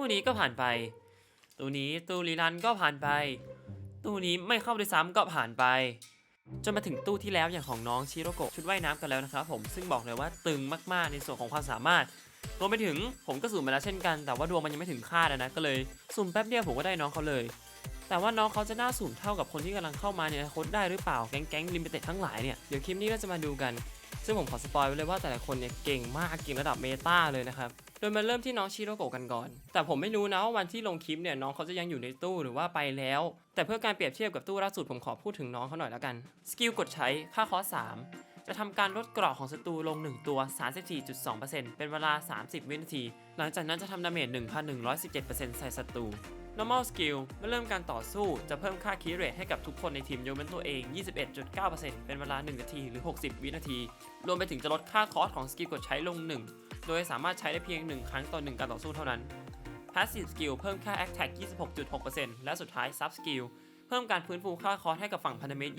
ตู้นี้ก็ผ่านไป ตู้นี้ตู้รีรันก็ผ่านไป ตู้นี้ไม่เข้าด้วยซ้ำก็ผ่านไป จนมาถึงตู้ที่แล้วอย่างของน้องชิโรโกะชุดว่ายน้ำกันแล้วนะครับผมซึ่งบอกเลยว่าตึงมากๆในส่วนของความสามารถรวมไปถึงผมก็สุ่มมาแล้วเช่นกัน แต่ว่าดวงมันยังไม่ถึงคาดนะก็เลยสุ่มแป๊บเดียวผมก็ได้น้องเขาเลย แต่ว่าน้องเขาจะน่าสุ่มเท่ากับคนที่กำลังเข้ามาในอนาคตได้หรือเปล่าแก๊งแก๊งลิมิเต็ดทั้งหลายเนี่ยเดี๋ยวคลิปนี้ก็จะมาดูกัน ซึ่งผมขอสปอยไว้เลยว่าแต่ละคนเนี่ยเก่งมากเก่งระดับเมตาเลยนะครับ โดยมาเริ่มที่น้องชิโรโกะกันก่อน แต่ผมไม่รู้นะว่าวันที่ลงคลิปเนี่ยน้องเขาจะยังอยู่ในตู้หรือว่าไปแล้ว แต่เพื่อการเปรียบเทียบกับตู้ล่าสุดผมขอพูดถึงน้องเขาหน่อยแล้วกัน สกิลกดใช้ค่าคอส3จะทำการลดเกราะของศัตรูลง 1 ตัว 34.2%เป็นเวลา 30 วินาที หลังจากนั้นจะทำดาเมจ 1,117%ใส่ศัตรู normal skill เมื่อเริ่มการต่อสู้จะเพิ่มค่าคีเรทให้กับทุกคนในทีมยกเว้นตัวเอง 21.9%เป็นเวลา 1 นาทีหรือ 60 วินาที รวมไปถึงจะลดค่าคอสของสกิลกดใช้ลง 1 โดยสามารถใช้ได้เพียง 1 ครั้งต่อ 1 การต่อสู้เท่านั้น passive skill เพิ่มค่า attack 26.6%และสุดท้าย sub skill เพิ่มการฟื้นฟูค่าคอสให้กับฝั่งพันธมิตร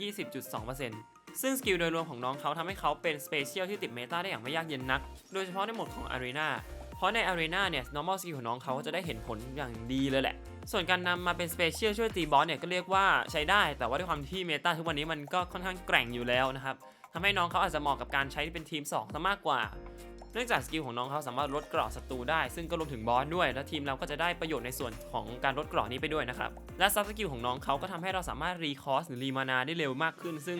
20.2%ซึ่งสกิลโดยรวมของน้องเขาทำให้เขาเป็น special ที่ติดเมตาได้อย่างไม่ยากเย็นนัก โดยเฉพาะในโหมดของ arena เพราะใน arena เนี่ย normal skill ของน้องเขาจะได้เห็นผลอย่างดีเลยแหละ ส่วนการนำมาเป็น special ช่วยตีบอสเนี่ยก็เรียกว่าใช้ได้ แต่ว่าด้วยความที่เมตาทุกวันนี้มันก็ค่อนข้างแกร่งอยู่แล้วนะครับทำให้น้องเขาอาจจะเหมาะกับการใช้เป็นทีม2ซะมากกว่า เนื่องจากสกิลของน้องเขาสามารถลดเกราะศัตรูได้ซึ่งก็รวมถึงบอสด้วย และทีมเราก็จะได้ประโยชน์ในส่วนของการลดเกราะนี้ไปด้วยนะครับและซับสกิลของน้องเขาก็ทำให้เราสามารถรีคอสหรือรีมานาได้เร็วมากขึ้น ซึ่ง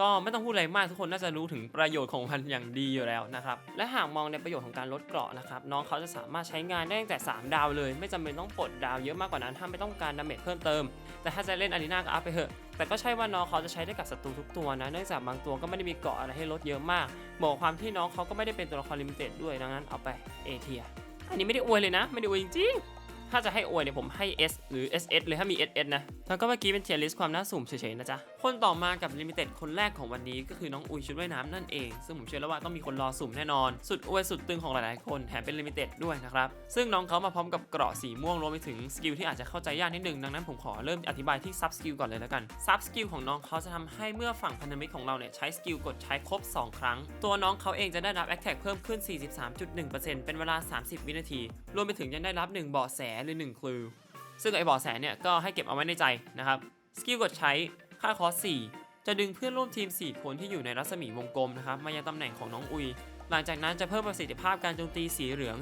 ก็ไม่ต้องพูดอะไรมากทุกคนน่าจะรู้ถึงประโยชน์ของมันอย่างดีอยู่แล้วนะครับและหากมองในประโยชน์ของการลดเกราะนะครับน้องเขาจะสามารถใช้งานได้ตั้งแต่ 3 ดาวเลย ไม่จำเป็นต้องปลดดาวเยอะมากกว่านั้นถ้าไม่ต้องการดาเมจเพิ่มเติม แต่ถ้าจะเล่นอารีนาก็อัพไปเถอะ แต่ก็ใช่ว่าน้องเขาจะใช้ได้กับศัตรูทุกตัวนะ เนื่องจากบางตัวก็ไม่ได้มีเกาะอะไรให้ลดเยอะมากบอกความที่น้องเขาก็ไม่ได้เป็นตัวละครลิมิเต็ดด้วยดังนั้นเอาไปเอเทียอันนี้ไม่ได้อวยเลยนะ ไม่ได้อวยจริงๆ ถ้าจะให้อวยเนี่ยผมให้ S หรือ SS เลยถ้ามี SS นะแล้วก็เมื่อกี้เป็นเทียร์ลิสความน่าสุ่มเฉยๆนะจ๊ะ คนต่อมากับลิมิเต็ดคนแรกของวันนี้ก็คือน้องอุยชุดว่ายน้ำนั่นเอง ซึ่งผมเชื่อแล้วว่าต้องมีคนรอสุ่มแน่นอน สุดอวยสุดตึงของหลายๆคนแถมเป็นลิมิเต็ดด้วยนะครับ ซึ่งน้องเขามาพร้อมกับเกราะสีม่วงรวมไปถึงสกิลที่อาจจะเข้าใจยากนิดนึงดังนั้นผมขอเริ่มอธิบายที่ซับสกิลก่อนเลยแล้วกันซับสกิลของน้องเขาจะทำให้เมื่อฝั่งพันธมิตรของเราเนี่ยใช้สกิลกดใช้ครบ 2 ครั้ง ตัวน้องเขาเองจะได้รับแอคแท็กเพิ่มขึ้น 43.1%เป็นเวลา 30 วินาที รวมไปถึงยังได้รับ 1 เบาะแสหรือ 1 คลูซึ่งไอ้บาะแสเนี่ยก็ให้เก็บเอาไว้ในใจนะครับ สกิลกดใช้ค่าคอส4จะดึงเพื่อนร่วมทีม 4 คนที่อยู่ในรัศมีวงกลมนะครับมายังตำแหน่งของน้องอุย หลังจากนั้นจะเพิ่มประสิทธิภาพการโจมตีสีเหลือง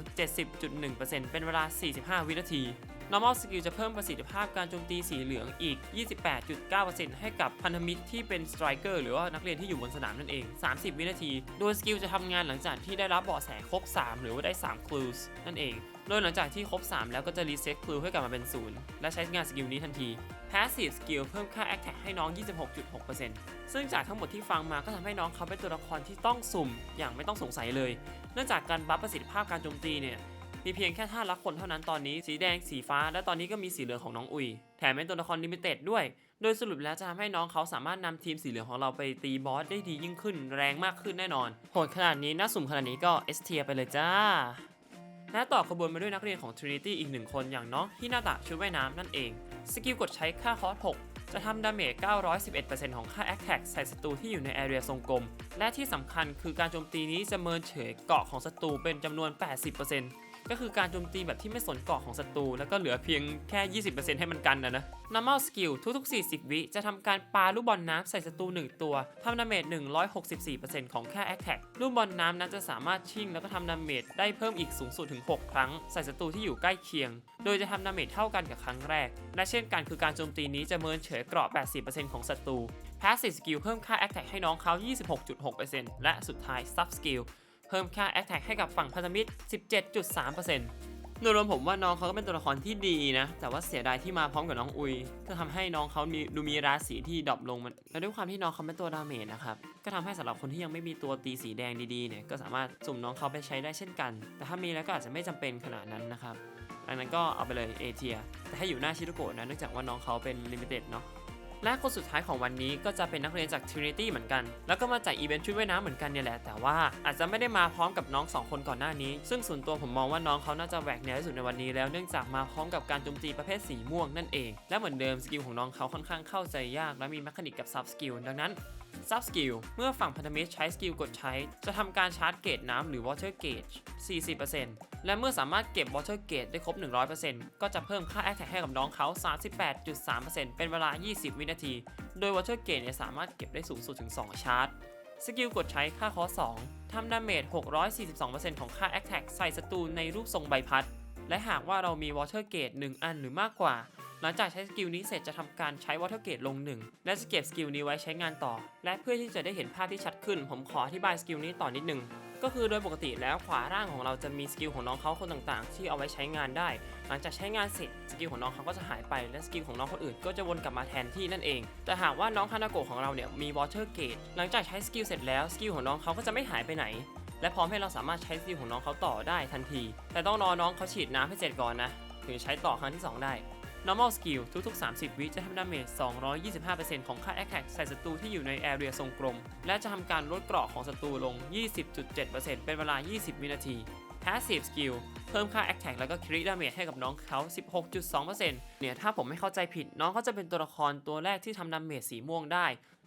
70.1%เป็นเวลา 45 วินาที normal skill จะเพิ่มประสิทธิภาพการโจมตีสีเหลืองอีก 28.9%ให้กับพันธมิตรที่เป็น striker หรือว่านักเรียนที่อยู่บนสนามนั่นเอง 30 วินาที โดยสกิลจะทำงานหลังจากที่ได้รับเบาะแสครบ 3 หรือว่าได้ 3 clues นั่นเอง โดยหลังจากที่ครบ 3 แล้วก็จะรีเซ็ต clue ให้กลับมาเป็น 0 และใช้งานสกิลนี้ทันที passive skill เพิ่มค่า attack ให้น้อง 26.6%ซึ่งจากทั้งหมดที่ฟังมาก็ทำให้น้องเขาเป็นตัวละครที่ต้องสุ่มอย่างไม่ต้องสงสัยเลย เนื่องจากการบัฟประสิทธิภาพการโจมตีเนี่ยมีเพียงแค่ท่ารักคนเท่านั้นตอนนี้สีแดงสีฟ้า และตอนนี้ก็มีสีเหลืองของน้องอุย แถมเป็นตัวละครลิมิเต็ดด้วย โดยสรุปแล้วจะทำให้น้องเขาสามารถนำทีมสีเหลืองของเราไปตีบอสได้ดียิ่งขึ้น แรงมากขึ้นแน่นอนโหดขนาดนี้น่าสุ่มขนาดนี้ก็ S เทียไปเลยจ้า และต่อขบวนมาด้วยนักเรียนของ Trinity อีกหนึ่งคนอย่างน้องฮินาตะชุดว่ายน้ำนั่นเอง สกิลกดใช้ค่าคอส6จะทำดาเมจ 911%ของค่าแอคแท็กใส่ศัตรูที่อยู่ในแอเรียทรงกลม และที่สำคัญคือการโจมตีนี้จะเมินเฉยเกาะของศัตรูเป็นจำนวน 80% ก็คือการโจมตีแบบที่ไม่สนเกาะของศัตรูแล้วก็เหลือเพียงแค่ 20%ให้มันกันนะนะ normal skill ทุกๆ 40 วิ จะทำการปาลูกบอลน้ำใส่ศัตรู1ตัวทำดาเมจ164%ของค่า attack ลูกบอลน้ำนั้นจะสามารถชิ่งแล้วก็ทำดาเมจได้เพิ่มอีกสูงสุดถึง 6 ครั้ง ใส่ศัตรูที่อยู่ใกล้เคียง โดยจะทำดาเมจเท่ากันกับครั้งแรก และเช่นกันคือการโจมตีนี้จะเมินเฉยเกราะ 80%ของศัตรู passive skill เพิ่มค่า attack ให้น้องเขา 26.6%และสุดท้าย sub skill เพิ่มค่า attack ให้กับฝั่งพันธมิตร 17.3%โดยรวมผมว่าน้องเขาก็เป็นตัวละครที่ดีนะ แต่ว่าเสียดายที่มาพร้อมกับน้องอุยก็ทำให้น้องเขามีดูมีราศีที่ดรอปลงมันและด้วยความที่น้องเขาเป็นตัวดาเมจนะครับก็ทำให้สำหรับคนที่ยังไม่มีตัวตีสีแดงดีๆเนี่ยก็สามารถสุ่มน้องเขาไปใช้ได้เช่นกัน แต่ถ้ามีแล้วก็อาจจะไม่จำเป็นขนาดนั้นนะครับดังนั้นก็เอาไปเลยเอเทียแต่ให้อยู่หน้าชิโรโกะนะเนื่องจากว่าน้องเขาเป็นลิมิเต็ดเนาะ และคนสุดท้ายของวันนี้ก็จะเป็นนักเรียนจาก Trinity เหมือนกัน แล้วก็มาจากอีเวนต์ชุดว่ายน้ำเหมือนกันเนี่ยแหละ แต่ว่าอาจจะไม่ได้มาพร้อมกับน้อง 2 คนก่อนหน้านี้ ซึ่งส่วนตัวผมมองว่าน้องเขาน่าจะแหวกแนวที่สุดในวันนี้แล้วเนื่องจากมาพร้อมกับการโจมตีประเภทสีม่วงนั่นเอง และเหมือนเดิมสกิลของน้องเขาค่อนข้างเข้าใจยาก และมีแมคานิกกับซับสกิลดังนั้น ซับสกิลเมื่อฝั่งพันธมิตรใช้สกิลกดใช้ จะทำการชาร์จเกตน้ำหรือ Water Gauge 40%และเมื่อสามารถเก็บ Water Gauge ได้ครบ 100%ก็จะเพิ่มค่า Attack ให้กับน้องเขา 38.3%เป็นเวลา 20 วินาที โดย Water Gauge เนี่ยสามารถเก็บได้สูงสุดถึง 2 ชาร์จสกิลกดใช้ค่าคอส2ทำดาเมจ 642%ของค่า Attack ใส่ศัตรูในรูปทรงใบพัด และหากว่าเรามี Water Gauge 1อันหรือมากกว่า ลังจากใช้สกิลนี้เสร็จจะทำการใช้ Water Gauge ลง 1 และเก็บสกิลนี้ไว้ใช้งานต่อ และเพื่อที่จะได้เห็นภาพที่ชัดขึ้น ผมขออธิบายสกิลนี้ต่อนิดนึงก็คือโดยปกติแล้วขวาล่างของเราจะมีสกิลของน้องเขาคนต่างๆ ที่เอาไว้ใช้งานได้ หลังจากใช้งานเสร็จสกิลของน้องเขาก็จะหายไปและสกิลของน้องคนอื่นก็จะวนกลับมาแทนที่นั่นเอง แต่หากว่าน้องคานาโกะของเราเนี่ยมี Water Gauge หลังจากใช้สกิลเสร็จแล้วสกิลของน้องเขาก็จะไม่หายไปไหน และพร้อมให้เราสามารถใช้สกิลของน้องเขาต่อได้ทันที แต่ต้องรอน้องเขาฉีดน้ำให้เสร็จก่อนนะถึงใช้ต่อครั้งที่ 2 ได้ normal skill ทุก ๆ 30 วิจะทำดาเมจ 225%ของค่า attack ใส่ศัตรูที่อยู่ใน area ทรงกลม และจะทำการลดเกราะของศัตรูลง 20.7%เป็นเวลา 20 วินาที passive skill เพิ่มค่า attack แล้วก็ crit damage ให้กับน้องเขา 16.2%เนี่ยถ้าผมไม่เข้าใจผิด น้องเขาจะเป็นตัวละครตัวแรกที่ทำดาเมจสีม่วงได้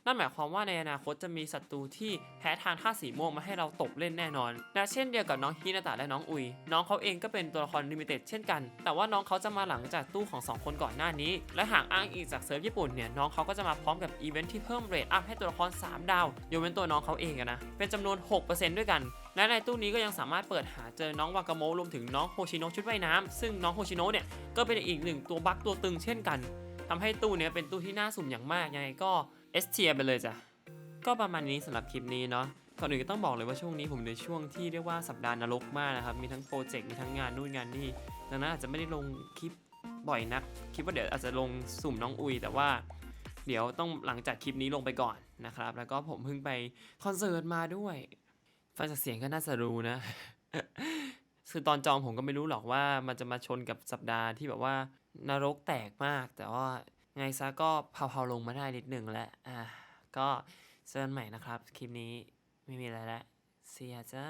นั่นหมายความว่าในอนาคตจะมีศัตรูที่แพ้ทางท่าสีม่วงมาให้เราตบเล่นแน่นอนและเช่นเดียวกับน้องฮินาตะและน้องอุย น้องเขาเองก็เป็นตัวละครลิมิเต็ดเช่นกัน แต่ว่าน้องเขาจะมาหลังจากตู้ของ 2 คนก่อนหน้านี้ และหากอ้างอิงจากเซิร์ฟญี่ปุ่นเนี่ยน้องเขาก็จะมาพร้อมกับอีเวนท์ที่เพิ่มเรทอัพให้ตัวละคร 3 ดาวยกเว้นตัวน้องเขาเองนะเป็นจำนวน 6%ด้วยกันและในตู้นี้ก็ยังสามารถเปิดหาเจอน้องวากาโมะรวมถึงน้องโฮชิโนะชุดว่ายน้ำซึ่งน้องโฮชิโนะเนี่ยก็เป็นอีกหนึ่งตัวบั๊กตัวตึงเช่นกันทำให้ตู้เนี้ยเป็นตู้ที่น่าสุ่มอย่างมากยังไงก็ S เทียไปเลยจ้ะ ก็ประมาณนี้สำหรับคลิปนี้เนาะก่อนอื่นก็ต้องบอกเลยว่าช่วงนี้ผมในช่วงที่เรียกว่าสัปดาห์นรกมากนะครับ มีทั้งโปรเจกต์มีทั้งงานนู่นงานนี่ดังนั้นอาจจะไม่ได้ลงคลิปบ่อยนัก คิดว่าเดี๋ยวอาจจะลงสุ่มน้องอุย แต่ว่าเดี๋ยวต้องหลังจากคลิปนี้ลงไปก่อนนะครับ แล้วก็ผมเพิ่งไปคอนเสิร์ตมาด้วย ฟังจากเสียงก็น่าจะรู้นะ คือตอนจองผมก็ไม่รู้หรอกว่ามันจะมาชนกับสัปดาห์ที่แบบว่านรกแตกมาก แต่ว่า ไงซะก็เผาๆลงมาได้นิดหนึ่งแล้วอะก็เจอกันใหม่นะครับ คลิปนี้ไม่มีอะไรแล้วเสียจ้า